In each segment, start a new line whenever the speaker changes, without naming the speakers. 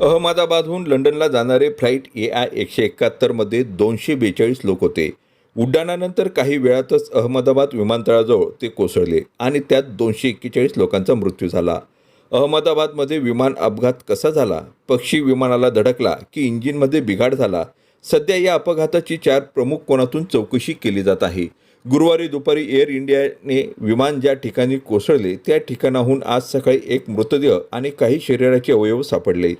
अहमदाबादहून लंडनला जाणारे flight A I एकशे एकाहत्तरमध्ये दोनशे बेचाळीस लोक होते. उड्डाणानंतर काही वेळातच अहमदाबाद विमानतळाजवळ ते कोसळले आणि त्यात दोनशे एक्केचाळीस लोकांचा मृत्यू झाला. अहमदाबादमध्ये विमान अपघात कसा झाला? पक्षी विमानाला धडकला की इंजिनमध्ये बिघाड झाला? सध्या या अपघाताची चार प्रमुख कोणातून चौकशी केली जात आहे? गुरुवारी दुपारी एअर इंडियाने विमान ज्या ठिकाणी कोसळले त्या ठिकाणाहून आज सकाळी एक मृतदेह आणि काही शरीराचे अवयव सापडले.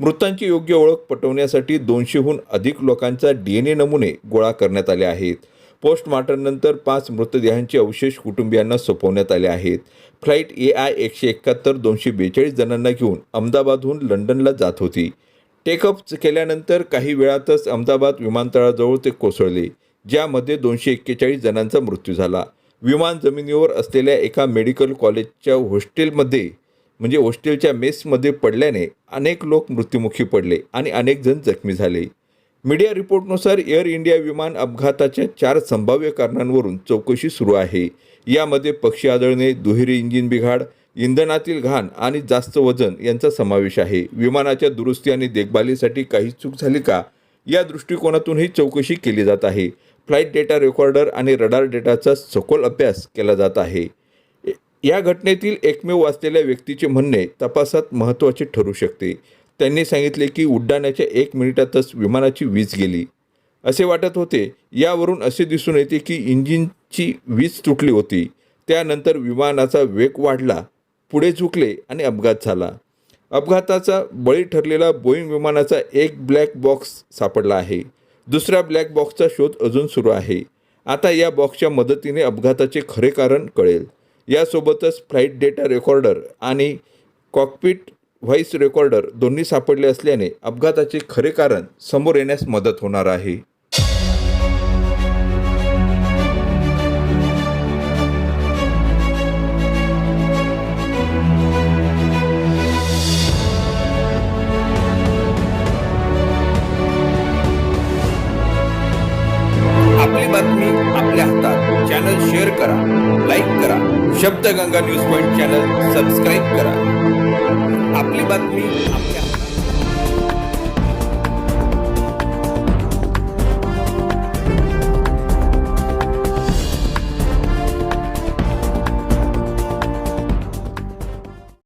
मृतांची योग्य ओळख पटवण्यासाठी दोनशेहून अधिक लोकांचा डी एन ए नमुने गोळा करण्यात आले आहेत. पोस्टमॉर्टमनंतर पाच मृतदेहांचे अवशेष कुटुंबियांना सोपवण्यात आले आहेत. फ्लाईट ए आय एकशे एकाहत्तर दोनशे बेचाळीस जणांना घेऊन अहमदाबादहून लंडनला जात होती. टेकअप केल्यानंतर काही वेळातच अहमदाबाद विमानतळाजवळ ते कोसळले ज्यामध्ये दोनशे एक्केचाळीस जणांचा मृत्यू झाला. विमान जमिनीवर असलेल्या एका मेडिकल कॉलेजच्या हॉस्टेलमध्ये म्हणजे हॉस्टेलच्या मेसमध्ये पडल्याने अनेक लोक मृत्युमुखी पडले आणि अनेक जण जखमी झाले. मीडिया रिपोर्टनुसार एअर इंडिया विमान अपघाताच्या चार संभाव्य कारणांवरून चौकशी सुरू आहे. यामध्ये पक्षी आदळणे दुहेरी इंजिन बिघाड इंधनातील घाण आणि जास्त वजन यांचा समावेश आहे. विमानाच्या दुरुस्ती आणि देखभालीसाठी काही चूक झाली का? या दृष्टिकोनातून ही चौकशी केली जात आहे. फ्लाईट डेटा रेकॉर्डर आणि रडार डेटाचा सखोल अभ्यास केला जात आहे. या घटनेतील एकमेव वाचलेल्या व्यक्तीचे म्हणणे तपासात महत्त्वाचे ठरू शकते. त्यांनी सांगितले की उड्डाणाच्या एक मिनिटातच विमानाची वीज गेली. असे वाटत होते. यावरून असे दिसून येते की इंजिनची वीज तुटली होती. त्यानंतर विमानाचा वेग वाढला. पुढे झुकले आणि अपघात झाला. अपघाताचा बळी ठरलेला बोईंग विमानाचा एक ब्लॅक बॉक्स सापडला आहे. दुसऱ्या ब्लॅक बॉक्सचा शोध अजून सुरू आहे. आता या बॉक्सच्या मदतीने अपघाताचे खरे कारण कळेल. यासोबतच फ्लाईट डेटा रेकॉर्डर आणि कॉकपिट व्हॉइस रेकॉर्डर दोन्ही सापडले असल्याने अपघाताचे खरे कारण समोर येण्यास मदत होणार आहे. आपली बातमी आपल्या हातात. चॅनल शेअर करा लाईक करा. Shabdganga news point channel subscribe करा. आपली बातमी आपल्या